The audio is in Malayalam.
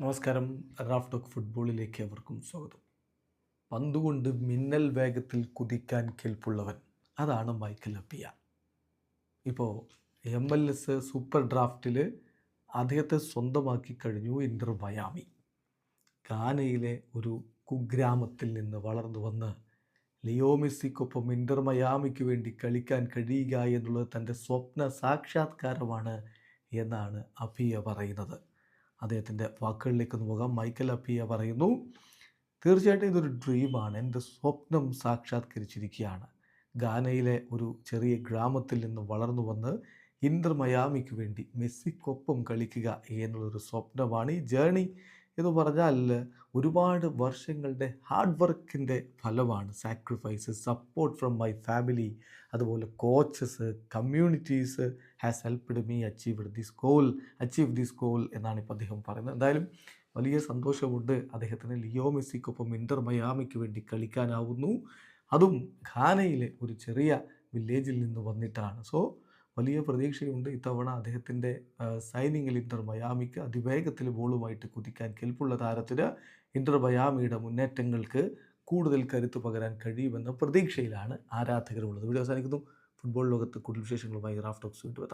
നമസ്കാരം. റാഫ് ടോക്ക് ഫുട്ബോളിലേക്ക് അവർക്കും സ്വാഗതം. പന്തുകൊണ്ട് മിന്നൽ വേഗത്തിൽ കുതിക്കാൻ കെൽപ്പുള്ളവൻ അതാണ് മൈക്കൽ അപ്പിയ. ഇപ്പോൾ എം എൽ എസ് സൂപ്പർ ഡ്രാഫ്റ്റിൽ അദ്ദേഹത്തെ സ്വന്തമാക്കി കഴിഞ്ഞു ഇന്റർ മയാമി. ഗാനയിലെ ഒരു കുഗ്രാമത്തിൽ നിന്ന് വളർന്നു വന്ന് ലിയോ മെസ്സിക്കൊപ്പം ഇന്റർ മയാമിക്ക് വേണ്ടി കളിക്കാൻ കഴിയുക എന്നുള്ളത് തന്റെ സ്വപ്ന സാക്ഷാത്കാരമാണ് എന്നാണ് അഫിയ പറയുന്നത്. അദ്ദേഹത്തിന്റെ വാക്കുകളിലേക്ക് പോകാം. മൈക്കൽ അപ്പിയ പറയുന്നു തീർച്ചയായിട്ടും ഇതൊരു ഡ്രീമാണ് എന്റെ സ്വപ്നം സാക്ഷാത്കരിച്ചിരിക്കുകയാണ്. ഗാനയിലെ ഒരു ചെറിയ ഗ്രാമത്തിൽ നിന്ന് വളർന്നു വന്ന് ഇന്റർ മയാമിക്ക് വേണ്ടി മെസ്സിക്കൊപ്പം കളിക്കുക എന്നുള്ളൊരു സ്വപ്നമാണ് ഈ ജേണി എന്ന് പറഞ്ഞാൽ ഒരുപാട് വർഷങ്ങളുടെ ഹാർഡ് വർക്കിന്റെ ഫലമാണ് sacrifice support from my family അതുപോലെ coaches communities has helped me achieve this goal achieve this goal എന്നാണ് ഇപ്പോൾ അദ്ദേഹം പറയുന്നത്. എന്തായാലും വലിയ സന്തോഷമുണ്ട് അദ്ദേഹത്തിന്. ലിയോ മെസ്സിക്കൊപ്പം ഇന്റർ മയാമിക്ക് വേണ്ടി കളിക്കാനാവുന്നു. അതും ഖാനയിലെ ഒരു ചെറിയ വില്ലേജിൽ നിന്ന് വന്നിട്ടാണ്. സോ വലിയ പ്രതീക്ഷയുണ്ട് ഇത്തവണ അദ്ദേഹത്തിന്റെ സൈനിങ്ങിൽ ഇന്റർ മയാമിക്ക് അതിവേഗത്തിൽ ബോളുമായിട്ട് കുതിക്കാൻ കെൽപ്പുള്ള താരത്തിന് ഇന്റർ മയാമിയുടെ മുന്നേറ്റങ്ങൾക്ക് കൂടുതൽ കരുത്തു പകരാൻ കഴിയുമെന്ന പ്രതീക്ഷയിലാണ് ആരാധകരുള്ളത്. വീഡിയോ അവസാനിക്കുന്നു. ഫുട്ബോൾ ലോകത്ത് കൂടുതൽ വിശേഷങ്ങളുമായി റാഫ് ടോക്സ് വീണ്ടും